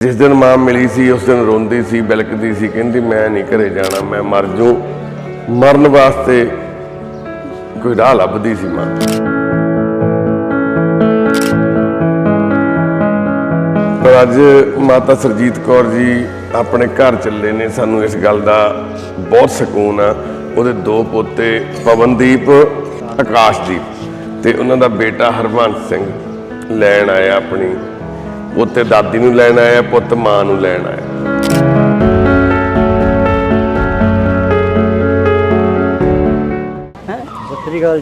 ਜਿਸ ਦਿਨ ਮਾਂ ਮਿਲੀ ਸੀ, ਉਸ ਦਿਨ ਰੋਂਦੀ ਸੀ, ਬਿਲਕਦੀ ਸੀ, ਕਹਿੰਦੀ ਮੈਂ ਨਹੀਂ ਘਰੇ ਜਾਣਾ, ਮੈਂ ਮਰ ਜੂ ਮਰਨ ਵਾਸਤੇ ਕੋਈ ਰਾਹ ਲੱਭਦੀ ਸੀ ਮਾਂ। ਪਰ ਅੱਜ ਮਾਤਾ ਸਰਜੀਤ ਕੌਰ ਜੀ ਆਪਣੇ ਘਰ ਚੱਲੇ ਨੇ, ਸਾਨੂੰ ਇਸ ਗੱਲ ਦਾ ਬਹੁਤ ਸਕੂਨ ਆ। ਉਹਦੇ ਦੋ ਪੋਤੇ, ਪਵਨਦੀਪ, ਆਕਾਸ਼ਦੀਪ ਤੇ ਉਹਨਾਂ ਦਾ ਬੇਟਾ ਹਰਵੰਤ ਸਿੰਘ ਲੈਣ ਆਇਆ ਆਪਣੀ ਪੋਤੇ ਦਾਦੀ ਨੂੰ ਲੈਣ ਆਇਆ ਪੁੱਤ ਮਾਂ ਨੂੰ ਲੈਣ ਆਇਆ।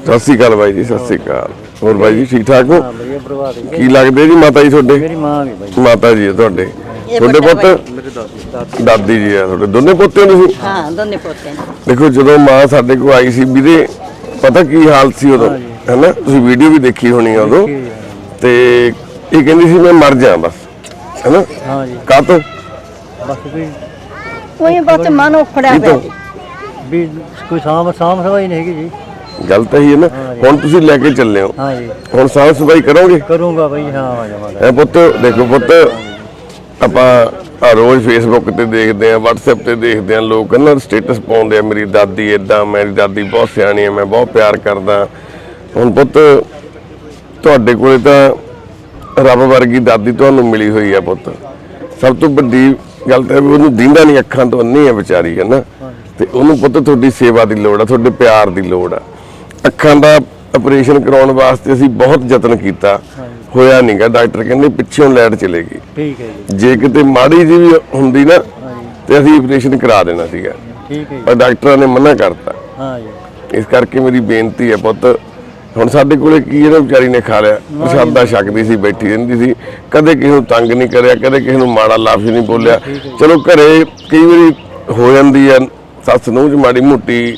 ਸਤਿ ਸ੍ਰੀ ਅਕਾਲ ਬਾਈ ਜੀ ਸਤਿ ਸ੍ਰੀ ਅਕਾਲ। ਹੋਰ ਬਾਈ ਜੀ ਠੀਕ ਠਾਕ ਹੋ? ਹਾਂ ਕੀ ਲੱਗਦੇ ਜੀ ਮਾਤਾ ਜੀ ਤੁਹਾਡੇ? ਮੇਰੀ ਮਾਂ ਵੀ ਬਾਈ ਮਾਤਾ ਜੀ ਤੁਹਾਡੇ। ਤੁਹਾਡੇ ਪੁੱਤ? ਦਾਦੀ। ਜੀ ਆ ਤੁਹਾਡੇ। ਦੋਨੇ ਪੋਤੇ ਹੋ ਤੁਸੀਂ? ਹਾਂ ਦੋਨੇ ਪੋਤੇ ਨੇ। ਦੇਖੋ ਜਦੋਂ ਮਾਂ ਸਾਡੇ ਕੋਲ ਆਈ ਸੀ ਵੀਰੇ ਪਤਾ ਕੀ ਹਾਲਤ ਸੀ ਉਦੋਂ? ਹੈਨਾ? ਤੁਸੀਂ ਵੀਡੀਓ ਵੀ ਦੇਖੀ ਹੋਣੀ ਆ ਉਦੋਂ। ਤੇ ਇਹ ਕਹਿੰਦੀ ਸੀ ਮੈਂ ਮਰ ਜਾ ਬਸ ਹੈਨਾ? ਹਾਂ ਜੀ। ਤੋਂ? ਬਸ ਵੀ ਉਹੀ ਬਸ ਮਨ ਉਖੜਿਆ ਇਹ ਪਿਆ। ਵੀ ਕੋਈ ਸਾਮ ਸਾਮ ਸਵਾਈ ਨਹੀਂ ਹੈਗੀ ਜੀ। ਗੱਲ ਤਾਂ ਹੀ ਹੈ ਨਾ ਹੁਣ ਤੁਸੀਂ ਲੈ ਕੇ ਚੱਲੇ ਹੋ। ਹਾਂ ਜੀ। ਹੁਣ ਸਾਫ਼ ਸਫ਼ਾਈ ਕਰੋਗੇ? ਕਰੂੰਗਾ ਬਈ ਹਾਂ ਆ ਜਾਵਾਂਗਾ ਐ ਪੁੱਤ ਦੇਖੋ ਪੁੱਤ ਆਪਾਂ ਆ ਰੋਜ਼ ਫੇਸਬੁੱਕ ਤੇ ਦੇਖਦੇ ਆ WhatsApp ਤੇ ਦੇਖਦੇ ਆ ਲੋਕ ਨਾ ਸਟੇਟਸ ਪਾਉਂਦੇ ਆ ਮੇਰੀ ਦਾਦੀ ਇਦਾਂ ਮੇਰੀ ਦਾਦੀ ਬਹੁਤ ਸਿਆਣੀ ਹੈ ਮੈਂ ਬਹੁਤ ਪਿਆਰ ਕਰਦਾ। ਹੁਣ ਪੁੱਤ ਤੁਹਾਡੇ ਕੋਲੇ ਤਾਂ ਰੱਬ ਵਰਗੀ ਦਾਦੀ ਤੁਹਾਨੂੰ ਮਿਲੀ ਹੋਈ ਆ ਪੁੱਤ। ਸਭ ਤੋਂ ਵੱਡੀ ਗੱਲ ਤਾਂ ਇਹ ਵੀ ਉਹਨੂੰ ਦੀਂਦਾ ਨਹੀਂ ਅੱਖਾਂ ਤੋਂ ਅੰਨੀ ਹੈ ਵਿਚਾਰੀ ਹੈ ਨਾ? ਤੇ ਉਹਨੂੰ ਪੁੱਤ ਤੁਹਾਡੀ ਸੇਵਾ ਦੀ ਲੋੜ ਆ ਤੁਹਾਡੇ ਪਿਆਰ ਦੀ ਲੋੜ ਆ। ਅੱਖਾਂ ਦਾ ਆਪਰੇਸ਼ਨ ਕਰਾਉਣ ਵਾਸਤੇ ਅਸੀਂ ਬਹੁਤ ਯਤਨ ਕੀਤਾ। ਹੋਇਆ ਨਹੀਂਗਾ ਡਾਕਟਰ ਕਹਿੰਦੇ ਪਿੱਛੋਂ ਲਾਈਟ ਚਲੇਗੀ ਠੀਕ ਹੈ ਜੀ। ਜੇ ਕਿਤੇ ਮਾੜੀ ਜੀ ਵੀ ਹੁੰਦੀ ਨਾ ਤੇ ਅਸੀਂ ਆਪਰੇਸ਼ਨ ਕਰਾ ਦੇਣਾ ਸੀਗਾ। ਠੀਕ ਹੈ ਜੀ। ਪਰ ਡਾਕਟਰਾਂ ਨੇ ਮਨਾ ਕਰਤਾ। ਹਾਂ ਜੀ। ਇਸ ਕਰਕੇ ਮੇਰੀ ਬੇਨਤੀ ਹੈ ਪੁੱਤ ਹੁਣ ਸਾਡੇ ਕੋਲੇ ਕੀ ਇਹਨਾਂ ਵਿਚਾਰੀ ਨੇ ਖਾ ਲਿਆ। ਪ੍ਰਸ਼ਾਦਾ ਛਕਦੀ ਸੀ ਬੈਠੀ ਰਹਿੰਦੀ ਸੀ। ਕਦੇ ਕਿਸੇ ਨੂੰ ਤੰਗ ਨਹੀਂ ਕਰਿਆ ਕਦੇ ਕਿਸੇ ਨੂੰ ਮਾੜਾ ਲਫ਼ਜ਼ ਨਹੀਂ ਬੋਲਿਆ। ਚਲੋ ਘਰੇ ਕਈ ਵਾਰੀ ਹੋ ਜਾਂਦੀ ਹੈ ਸੱਸ ਨੂੰ ਚ ਮਾੜੀ ਮੋਟੀ।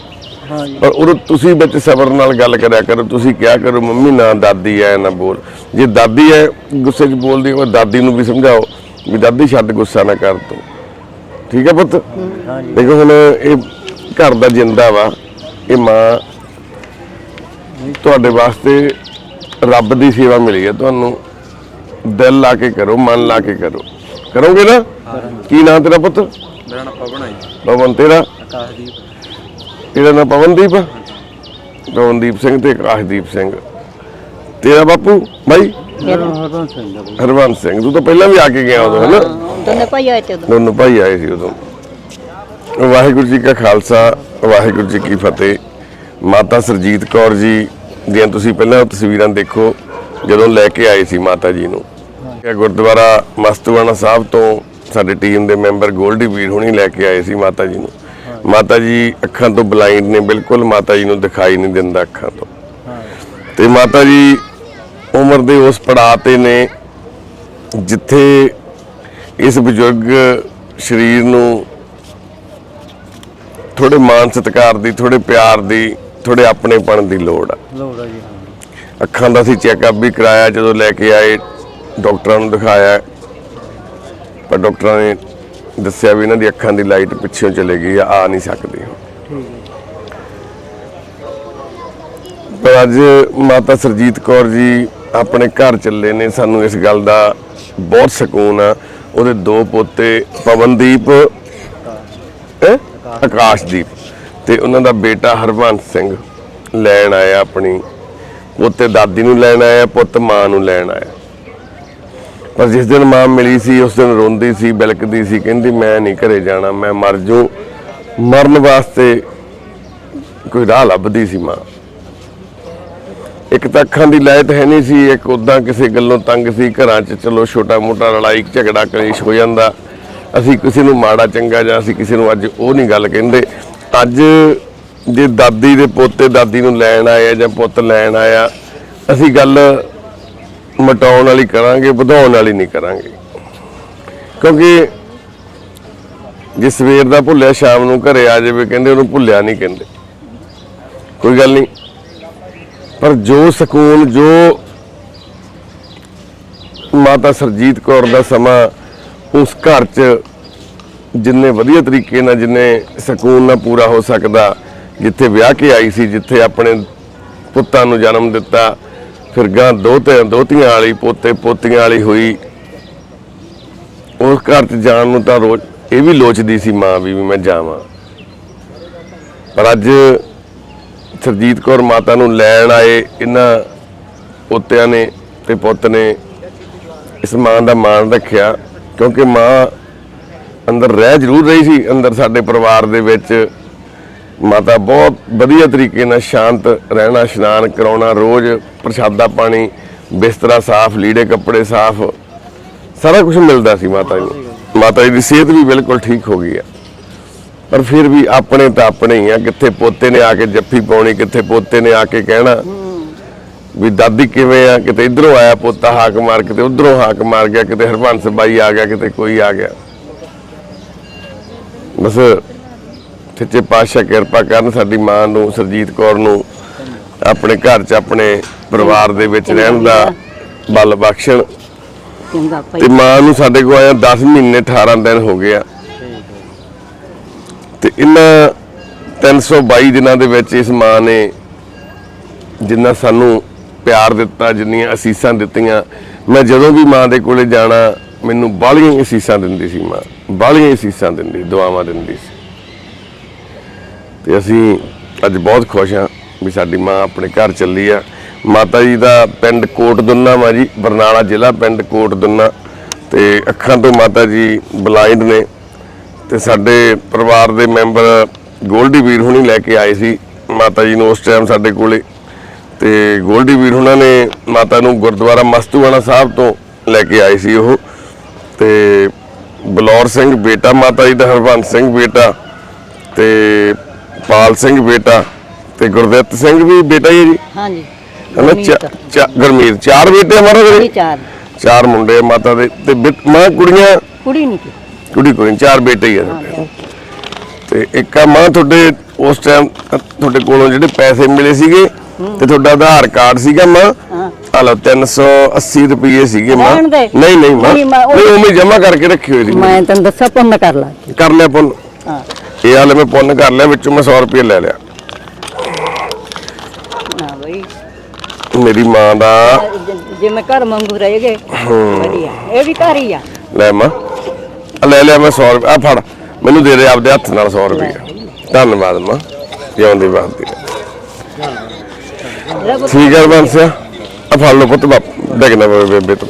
ਪਰ ਉਹ ਤੁਸੀਂ ਵਿੱਚ ਸਬਰ ਨਾਲ ਗੱਲ ਕਰਿਆ ਕਰੋ ਤੁਸੀਂ ਕਿਹਾ ਕਰੋ ਮੰਮੀ ਨਾ ਦਾਦੀ ਐ ਨਾ ਬੋਲ। ਜੇ ਦਾਦੀ ਐ ਗੁੱਸੇ 'ਚ ਬੋਲਦੀ ਉਹ ਦਾਦੀ ਨੂੰ ਵੀ ਸਮਝਾਓ ਵੀ ਦਾਦੀ ਛੱਡ ਗੁੱਸਾ ਨਾ ਕਰ ਤੂੰ। ਠੀਕ ਹੈ ਪੁੱਤ ਦੇਖੋ ਹੁਣ ਇਹ ਘਰ ਦਾ ਜਿੰਦਾ ਵਾ ਇਹ ਮਾਂ ਤੁਹਾਡੇ ਵਾਸਤੇ ਰੱਬ ਦੀ ਸੇਵਾ ਮਿਲੀ ਹੈ। ਤੁਹਾਨੂੰ ਦਿਲ ਲਾ ਕੇ ਕਰੋ ਮਨ ਲਾ ਕੇ ਕਰੋ। ਕਰੋਗੇ ਨਾ? ਕੀ ਨਾਂ ਤੇਰਾ ਪੁੱਤ? ਮੇਰਾ ਨਾਮ ਪਵਨ ਹੈ ਪਵਨ ਤੇਰਾ? ਆਕਾਸ਼ਦੀਪ। ਇਹਦਾ ਨਾਮ ਪਵਨਦੀਪ? ਆ? ਪਵਨਦੀਪ ਸਿੰਘ ਤੇ ਆਕਾਸ਼ਦੀਪ ਸਿੰਘ। ਤੇਰਾ ਬਾਪੂ ਭਾਈ ਹਰਬੰਸ ਸਿੰਘ ਦਾ ਬਈ ਹਰਵੰਤ ਸਿੰਘ। ਤੂੰ ਤਾਂ ਪਹਿਲਾਂ ਵੀ ਆ ਕੇ ਗਿਆ ਉਦੋਂ ਹੈਨਾ? ਦੋਨੇ ਭਾਈ ਆਏ ਤੇ ਉਦੋਂ। ਦੋਨੋਂ ਭਾਈ ਆਏ ਸੀ ਉਦੋਂ। ਵਾਹਿਗੁਰੂ ਜੀ ਕਾ ਖਾਲਸਾ ਵਾਹਿਗੁਰੂ ਜੀ ਕੀ ਫਤਿਹ। ਮਾਤਾ ਸਰਜੀਤ ਕੌਰ ਜੀ ਦੀਆਂ ਤੁਸੀਂ ਪਹਿਲਾਂ ਤਸਵੀਰਾਂ ਦੇਖੋ, ਜਦੋਂ ਲੈ ਕੇ ਆਏ ਸੀ ਮਾਤਾ ਜੀ ਨੂੰ। ਇਹ ਗੁਰਦੁਆਰਾ ਮਸਤੂਆਣਾ ਸਾਹਿਬ ਤੋਂ ਸਾਡੇ ਟੀਮ ਦੇ ਮੈਂਬਰ ਗੋਲਡੀ ਵੀਰ ਹੁਣੀ ਲੈ ਕੇ ਆਏ ਸੀ ਮਾਤਾ ਜੀ ਨੂੰ। ਮਾਤਾ ਜੀ ਅੱਖਾਂ ਤੋਂ ਬਲਾਈਂਡ ਨੇ, ਬਿਲਕੁਲ ਮਾਤਾ ਜੀ ਨੂੰ ਦਿਖਾਈ ਨਹੀਂ ਦਿੰਦਾ ਅੱਖਾਂ ਤੋਂ। ਤੇ ਮਾਤਾ ਜੀ ਉਮਰ ਦੇ ਉਸ ਪੜਾਅ ਤੇ ਨੇ, ਜਿੱਥੇ ਇਸ ਬਜ਼ੁਰਗ ਸਰੀਰ ਨੂੰ ਥੋੜੇ ਮਾਨ ਸਤਿਕਾਰ ਦੀ ਥੋੜੇ ਪਿਆਰ ਦੀ ਥੋੜੇ ਆਪਣੇਪਣ ਦੀ ਲੋੜ ਆ। ਲੋੜ ਆ ਜੀ ਅੱਖਾਂ ਦਾ ਸੀ ਚੈੱਕਅਪ ਵੀ ਕਰਾਇਆ ਜਦੋਂ ਲੈ ਕੇ ਆਏ ਡਾਕਟਰਾਂ ਨੂੰ ਦਿਖਾਇਆ। ਪਰ ਡਾਕਟਰਾਂ ਨੇ ਦੱਸਿਆ ਵੀ ਇਹਨਾਂ ਦੀ ਅੱਖਾਂ ਦੀ ਲਾਈਟ ਪਿੱਛੋਂ ਚਲੇ ਗਈ ਆ ਆ ਨਹੀਂ ਸਕਦੀ। ਪਰ ਅੱਜ ਮਾਤਾ ਸਰਜੀਤ ਕੌਰ ਜੀ ਆਪਣੇ ਘਰ ਚੱਲੇ ਨੇ ਸਾਨੂੰ ਇਸ ਗੱਲ ਦਾ ਬਹੁਤ ਸਕੂਨ ਆ। ਉਹਦੇ ਦੋ ਪੋਤੇ ਪਵਨਦੀਪ? ਆਕਾਸ਼ਦੀਪ। ਤੇ ਉਹਨਾਂ ਦਾ ਬੇਟਾ ਹਰਵੰਤ ਸਿੰਘ ਲੈਣ ਆਇਆ ਆਪਣੀ ਪੁੱਤ ਦਾਦੀ ਨੂੰ ਲੈਣ ਆਇਆ, ਪੁੱਤ ਮਾਂ ਨੂੰ ਲੈਣ ਆਇਆ। ਪਰ ਜਿਸ ਦਿਨ ਮਾਂ ਮਿਲੀ ਸੀ, ਉਸ ਦਿਨ ਰੋਂਦੀ ਸੀ, ਬਿਲਕਦੀ ਸੀ, ਕਹਿੰਦੀ ਮੈਂ ਨਹੀਂ ਘਰੇ ਜਾਣਾ, ਮੈਂ ਮਰ ਜੂ ਮਰਨ ਵਾਸਤੇ ਕੋਈ ਰਾਹ ਲੱਭਦੀ ਸੀ ਮਾਂ। ਇੱਕ ਤਾਂ ਅੱਖਾਂ ਦੀ ਲਾਇਤ ਹੈ ਨਹੀਂ ਸੀ, ਇੱਕ ਉਦਾਂ ਕਿਸੇ ਗੱਲੋਂ ਤੰਗ ਸੀ, ਘਰਾਂ 'ਚ ਚਲੋ ਛੋਟਾ ਮੋਟਾ ਲੜਾਈ, ਝਗੜਾ, ਕਲੇਸ਼ ਹੋ ਜਾਂਦਾ। ਅਸੀਂ ਕਿਸੇ ਨੂੰ ਮਾੜਾ ਚੰਗਾ ਜਾਂ ਅਸੀਂ ਕਿਸੇ ਨੂੰ ਅੱਜ ਉਹ ਨਹੀਂ ਗੱਲ ਕਹਿੰਦੇ। ਅੱਜ ਜੇ ਦਾਦੀ ਦੇ ਪੋਤੇ ਦਾਦੀ ਨੂੰ ਲੈਣ ਆਏ ਜਾਂ ਪੁੱਤ ਲੈਣ ਆਇਆ ਅਸੀਂ ਗੱਲ ਮਟਾਉਣ ਵਾਲੀ ਕਰਾਂਗੇ, ਵਧਾਉਣ ਵਾਲੀ ਨਹੀਂ ਕਰਾਂਗੇ। ਕਿਉਂਕਿ ਜੇ ਸਵੇਰ ਦਾ ਭੁੱਲਿਆ, ਸ਼ਾਮ ਨੂੰ ਘਰੇ ਆ ਜਾਵੇ, ਕਹਿੰਦੇ ਉਹਨੂੰ ਭੁੱਲਿਆ ਨਹੀਂ ਕਹਿੰਦੇ। ਕੋਈ ਗੱਲ ਨਹੀਂ। ਪਰ ਜੋ ਸਕੂਨ, ਜੋ ਮਾਤਾ ਸਰਜੀਤ ਕੌਰ ਦਾ ਸਮਾਂ ਉਸ ਘਰ 'ਚ ਜਿੰਨੇ ਵਧੀਆ ਤਰੀਕੇ ਨਾਲ, ਜਿੰਨੇ ਸਕੂਨ ਨਾਲ ਪੂਰਾ ਹੋ ਸਕਦਾ, ਜਿੱਥੇ ਵਿਆਹ ਕੇ ਆਈ ਸੀ, ਜਿੱਥੇ ਆਪਣੇ ਪੁੱਤਾਂ ਨੂੰ ਜਨਮ ਦਿੱਤਾ, ਫਿਰ ਗਾਂ ਦੋਤੇ ਦੋਤੀਆਂ ਵਾਲੀ, ਪੋਤੇ ਪੋਤੀਆਂ ਵਾਲੀ ਹੋਈ। ਉਸ ਘਰ 'ਚ ਜਾਣ ਨੂੰ ਤਾਂ ਰੋਜ਼ ਇਹ ਵੀ ਲੋਚਦੀ ਸੀ ਮਾਂ ਵੀ ਮੈਂ ਜਾਵਾਂ। ਪਰ ਅੱਜ ਸਰਜੀਤ ਕੌਰ ਮਾਤਾ ਨੂੰ ਲੈਣ ਆਏ ਇਹਨਾਂ ਪੋਤਿਆਂ ਨੇ ਤੇ ਪੁੱਤ ਨੇ, ਇਸ ਮਾਂ ਦਾ ਮਾਣ ਰੱਖਿਆ, ਕਿਉਂਕਿ ਮਾਂ ਅੰਦਰ ਰਹਿ ਜ਼ਰੂਰ ਰਹੀ ਸੀ, ਅੰਦਰ ਸਾਡੇ ਪਰਿਵਾਰ ਦੇ ਵਿੱਚ। ਮਾਤਾ ਬਹੁਤ ਵਧੀਆ ਤਰੀਕੇ ਨਾਲ ਸ਼ਾਂਤ ਰਹਿਣਾ, ਇਸ਼ਨਾਨ ਕਰਾਉਣਾ, ਰੋਜ਼ ਪ੍ਰਸ਼ਾਦਾ ਪਾਣੀ, ਬਿਸਤਰਾ ਸਾਫ਼, ਲੀੜੇ ਕੱਪੜੇ ਸਾਫ਼, ਸਾਰਾ ਕੁਝ ਮਿਲਦਾ ਸੀ ਮਾਤਾ ਜੀ ਨੂੰ। ਮਾਤਾ ਜੀ ਦੀ ਸਿਹਤ ਵੀ ਬਿਲਕੁਲ ਠੀਕ ਹੋ ਗਈ ਆ ਪਰ ਫਿਰ ਵੀ ਆਪਣੇ ਤਾਂ ਆਪਣੇ ਹੀ ਆ, ਕਿੱਥੇ ਪੋਤੇ ਨੇ ਆ ਕੇ ਜੱਫੀ ਪਾਉਣੀ, ਕਿੱਥੇ ਪੋਤੇ ਨੇ ਆ ਕੇ ਕਹਿਣਾ ਵੀ ਦਾਦੀ ਕਿਵੇਂ ਆ, ਕਿਤੇ ਇਧਰੋਂ ਆਇਆ ਪੋਤਾ ਹਾਕ ਮਾਰ, ਕਿਤੇ ਉਧਰੋਂ ਹਾਕ ਮਾਰ ਗਿਆ, ਕਿਤੇ ਹਰਬੰਸ ਬਾਈ ਆ ਗਿਆ, ਕਿਤੇ ਕੋਈ ਆ ਗਿਆ। ਬਸ ਸੱਚੇ ਪਾਤਸ਼ਾਹ ਕਿਰਪਾ ਕਰਨ ਸਾਡੀ ਮਾਂ ਨੂੰ ਸਰਜੀਤ ਕੌਰ ਨੂੰ ਆਪਣੇ ਘਰ 'ਚ ਆਪਣੇ ਪਰਿਵਾਰ ਦੇ ਵਿੱਚ ਰਹਿਣ ਦਾ ਬਲ ਬਖਸ਼ਣ। ਤੇ ਮਾਂ ਨੂੰ ਸਾਡੇ ਕੋਲ ਆਇਆ 10 ਮਹੀਨੇ 18 ਦਿਨ ਹੋ ਗਏ ਆ। ਤੇ ਇਹਨਾਂ 322 ਦਿਨਾਂ ਦੇ ਵਿੱਚ ਇਸ ਮਾਂ ਨੇ ਜਿੰਨਾ ਸਾਨੂੰ ਪਿਆਰ ਦਿੱਤਾ ਜਿੰਨੀਆਂ ਅਸੀਸਾਂ ਦਿੱਤੀਆਂ ਮੈਂ ਜਦੋਂ ਵੀ ਮਾਂ ਦੇ ਕੋਲੇ ਜਾਣਾ ਮੈਨੂੰ ਬਾਹਲੀਆਂ ਅਸੀਸਾਂ ਦਿੰਦੀ ਸੀ ਮਾਂ। ਬਾਹਲੀਆਂ ਸੀਸਾਂ ਦਿੰਦੀ, ਦੁਆਵਾਂ ਦਿੰਦੀ ਸੀ। ਤੇ ਅਸੀਂ ਅੱਜ ਬਹੁਤ ਖੁਸ਼ ਹਾਂ ਵੀ ਸਾਡੀ ਮਾਂ ਆਪਣੇ ਘਰ ਚੱਲੀ ਆ। ਮਾਤਾ ਜੀ ਦਾ ਪਿੰਡ ਕੋਟ ਦੁੰਨਾ ਵਾ ਜੀ, ਬਰਨਾਲਾ ਜ਼ਿਲ੍ਹਾ ਪਿੰਡ ਕੋਟ ਦੁੰਨਾ ਤੇ ਅੱਖਾਂ ਤੋਂ ਮਾਤਾ ਜੀ ਬਲਾਈਂਡ ਨੇ। ਤੇ ਸਾਡੇ ਪਰਿਵਾਰ ਦੇ ਮੈਂਬਰ ਗੋਲਡੀ ਵੀਰ ਹੁਣੀ ਲੈ ਕੇ ਆਏ ਸੀ, ਮਾਤਾ ਜੀ ਨੂੰ ਉਸ ਟਾਈਮ ਸਾਡੇ ਕੋਲੇ। ਤੇ ਗੋਲਡੀ ਵੀਰ ਹੁਣਾਂ ਨੇ ਮਾਤਾ ਨੂੰ ਗੁਰਦੁਆਰਾ ਮਸਤੂਆਣਾ ਸਾਹਿਬ ਤੋਂ ਲੈ ਕੇ ਆਏ ਸੀ ਉਹ। ਤੇ ਬਲੌਰ ਸਿੰਘ ਬੇਟਾ ਮਾਤਾ ਜੀ ਦਾ ਹਰਬੰਸ ਸਿੰਘ ਬੇਟਾ ਤੇ ਪਾਲ ਸਿੰਘ ਬੇਟਾ ਤੇ ਗੁਰਦਿੱਤ ਸਿੰਘ ਵੀ ਬੇਟਾ ਹੀ ਹੈ ਜੀ? ਹਾਂਜੀ। ਹਨਾ ਗੁਰਮੀਤ ਚਾਰ ਬੇਟੇ ਕੁੜੀ ਦੇ? ਚਾਰ। ਚਾਰ ਮੁੰਡੇ ਆ ਮਾਤਾ ਦੇ ਤੇ ਮਾਂ ਕੁੜੀਆਂ? ਕੁੜੀ ਨਹੀਂ ਸੀ। ਕੁੜੀ ਕੋਈ ਚਾਰ ਬੇਟੇ ਹੀ ਆ। ਤੁਹਾਡੇ। ਤੇ ਇੱਕ ਆ ਮਾਂ ਤੁਹਾਡੇ ਉਸ ਟਾਈਮ ਤੁਹਾਡੇ ਕੋਲੋਂ ਜਿਹੜੇ ਪੈਸੇ ਮਿਲੇ ਸੀਗੇ ਤੇ ਤੁਹਾਡਾ ਆਧਾਰ ਕਾਰਡ ਸੀਗਾ ਮਾਂ ਆ ਲਓ 380 ਰੁਪਏ ਸੀਗੇ ਮਾਂ। ਰਹਿਣ ਦੇ। ਨਹੀਂ ਨਹੀਂ ਮਾਂ ਨਹੀਂ, ਮਾਂ, ਉਹ- ਨਹੀਂ ਉਵੇਂ ਜਮਾ ਕਰਕੇ ਰੱਖੀ ਹੋਈ ਸੀ। ਮੈਂ ਤੈਨੂੰ ਦੱਸਾਂ ਪੁੰਨ ਕਰ ਲਾ। ਕਰ ਲਿਆ ਪੁੰਨ। ਹਾਂ। ਇਹ ਹਾਲੇ ਮੈਂ ਪੁੰਨ ਕਰ ਲਿਆ ਵਿੱਚੋਂ ਮੈਂ 100 ਰੁਪਏ ਲੈ ਲਿਆ। ਬਈ। ਮੇਰੀ ਮਾਂ ਦਾ ਜੇ ਮੈਂ ਘਰ ਮੰਗੂ ਰਹਿ ਗਏ ਵਧੀਆ। ਇਹ ਵੀ ਘਰ ਹੀ ਆ। ਲੈ ਮਾਂ ਆ ਲੈ ਲਿਆ ਮੈਂ 100 ਰੁਪਏ। ਆ ਫੜ ਮੈਨੂੰ ਦੇ ਦੇ ਆਪਦੇ ਹੱਥ ਨਾਲ 100 ਰੁਪਏ ਧੰਨਵਾਦ ਮਾਂ ਜਿਉਂਦੀ ਬਾਤ ਰੱਬ ਠੀਕ ਹੈ ਬੰਸਿਆ ਫੜ ਲਓ ਪੁੱਤ ਬਾਪ ਡਗਣਾ ਬੇਬੇ ਤੋਂ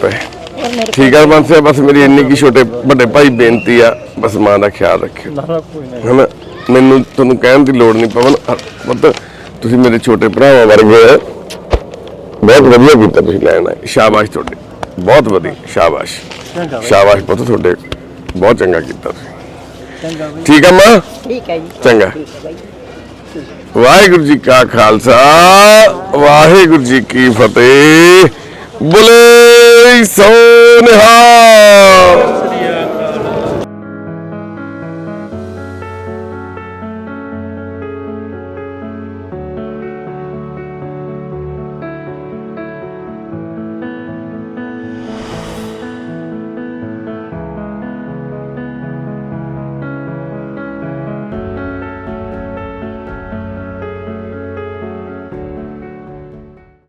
ਮੇਰੇ ਠੀਕ ਹੈ ਬੰਸਿਆ ਬਸ ਮੇਰੀ ਇੰਨੀ ਕੀ ਛੋਟੇ ਵੱਡੇ ਭਾਈ ਬੇਨਤੀ ਆ ਬਸ ਮਾਂ ਦਾ ਖਿਆਲ ਰੱਖਿਓ। ਹਨਾ? ਮੈਨੂੰ ਤੁਹਾਨੂੰ ਕਹਿਣ ਦੀ ਲੋੜ ਨਹੀਂ ਪਵਨ। ਅ, ਪੁੱਤ ਤੁਸੀਂ ਮੇਰੇ ਛੋਟੇ ਭਰਾਵਾਂ ਵਰਗੇ। ਬਹੁਤ ਵਧੀਆ ਕੀਤਾ ਤੁਸੀਂ ਲੈਣ ਆਏ। ਸ਼ਾਬਾਸ਼ ਤੁਹਾਡੇ। ਬਹੁਤ ਵਧੀਆ ਸ਼ਾਬਾਸ਼। ਸ਼ਾਬਾਸ਼ ਪੁੱਤ ਤੁਹਾਡੇ। ਬਹੁਤ ਚੰਗਾ ਕੀਤਾ ਤੁਸੀਂ। ਠੀਕ ਆ ਮਾਂ? ਠੀਕ ਹੈ ਜੀ। ਚੰਗਾ। ਠੀਕ ਹੈ ਬਾਈ। ਵਾਹਿਗੁਰੂ ਜੀ ਕਾ ਖਾਲਸਾ ਵਾਹਿਗੁਰੂ ਜੀ ਕੀ ਫਤਿਹ। ਬੋਲੇ ਸੋ